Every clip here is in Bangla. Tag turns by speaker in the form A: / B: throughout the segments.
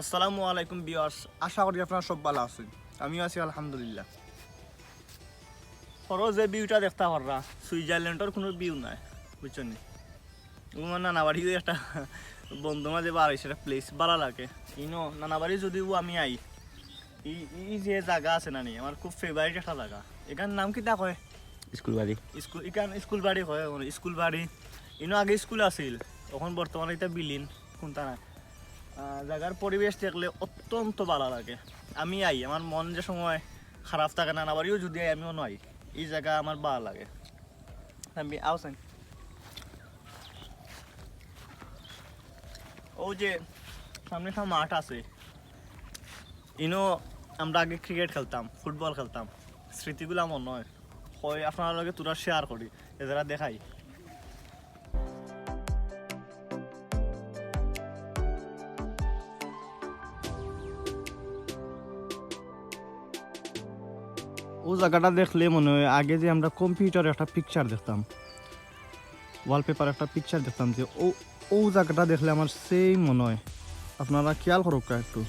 A: আসসালামু আলাইকুম বিয়ার্স আশা করি আপনারা সব ভালো আছেন। আমিও আছি আলহামদুলিল্লাহ। পরও যে ভিউটা দেখতে পাররা সুইজারল্যান্ডের কোনো ভিউ নাই বুঝছেন আমার নানাবাড়ি একটা বন্ধু মাঝে বার একটা প্লেস ভালো লাগে। ইনো নানাবাড়ি যদিও আমি আই ই ই যে জায়গা আছে না নি আমার খুব ফেভারিট একটা জায়গা। এখান নাম কি তা কয়?
B: স্কুল বাড়ি।
A: স্কুল ইকান স্কুল বাড়ি হয় স্কুল বাড়ি। ইনো আগে স্কুল আছিল এখন বর্তমানে এটা বিলিন কোনটা না জায়গার পরিবেশ দেখলে অত্যন্ত ভালো লাগে। আমি আই, আমার মন যে সময় খারাপ থাকে না বাড়িও যদি আই, আমিও নয় এই জায়গা আমার ভালো লাগে। আমি আওসেন ও যে সামনে একটা মাঠ আছে। ইনো আমরা আগে ক্রিকেট খেলতাম ফুটবল খেলতাম। স্মৃতিগুলো আমার নয় হয় আপনার লগে তোরা শেয়ার করি এদের দেখাই ও জায়গাটা দেখলে মনে হয় আগে যে আমরা কম্পিউটারে একটা পিকচার দেখতাম ওয়ালপেপার একটা পিকচার দেখতাম যে ও ও জায়গাটা দেখলে আমার সেই মনে হয়। আপনারা খেয়াল করুক একটু।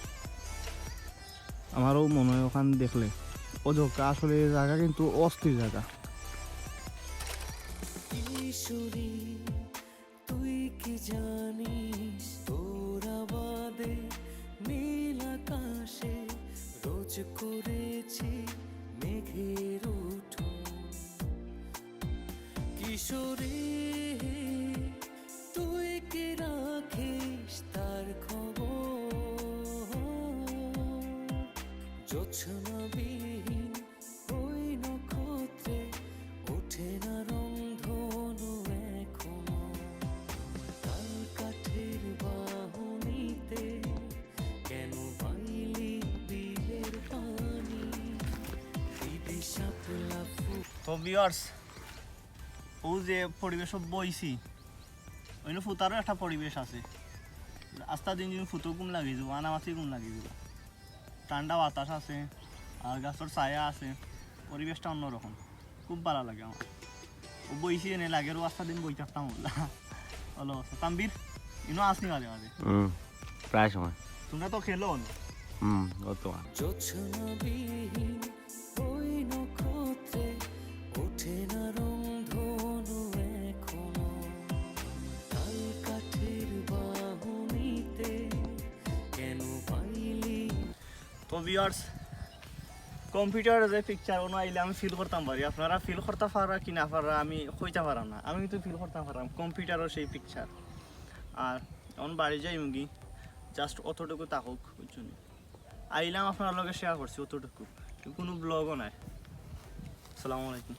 A: আমারও মনে হয় ওখানে দেখলে। ও জায়গা আসলে জায়গা কিন্তু অস্থির জায়গা।
C: তুই কি করেছি মেঘের উঠো কিশোরী তুই কে রাখিস তার খবর? জোছনাবিহীন
A: তো ভিউয়ার্স ও যে পরিবেশ বইছি অন্য ফুতারও একটা পরিবেশ আছে। আস্তা দিন দিন ফুটো গুম লাগি যাব আনামাছি গুম লাগি যাব। ঠান্ডা বাতাস আছে আর গাছের ছায়া আছে পরিবেশটা অন্যরকম। খুব ভালো লাগে আমার। ও বইছি এনে লাগে ও আস্তা দিন বই থাকতাম হলো তাম্বির ইনো আসনি মাঝে মাঝে
B: হুম প্রায় সময়।
A: তোমরা তো খেলো না?
B: হুম
C: ওই নক্ষত্রে কেন
A: তো ভিউয়ার্স কম্পিউটার যে পিকচার ono আইলে আমি ফিল করতাম পারি। আপনারা ফিল করতে পারা কি না পারা, আমি কইতে পারাম না। আমি কিন্তু ফিল করতে পারাম কম্পিউটারও সেই পিকচার আর এখন বাড়ি যাই মুগি জাস্ট অতটুকু তাকুক বুঝছেন আইলাম আপনার লগে শেয়ার করছি অতটুকু কোনো ব্লগও নাই। আসসালামু আলাইকুম।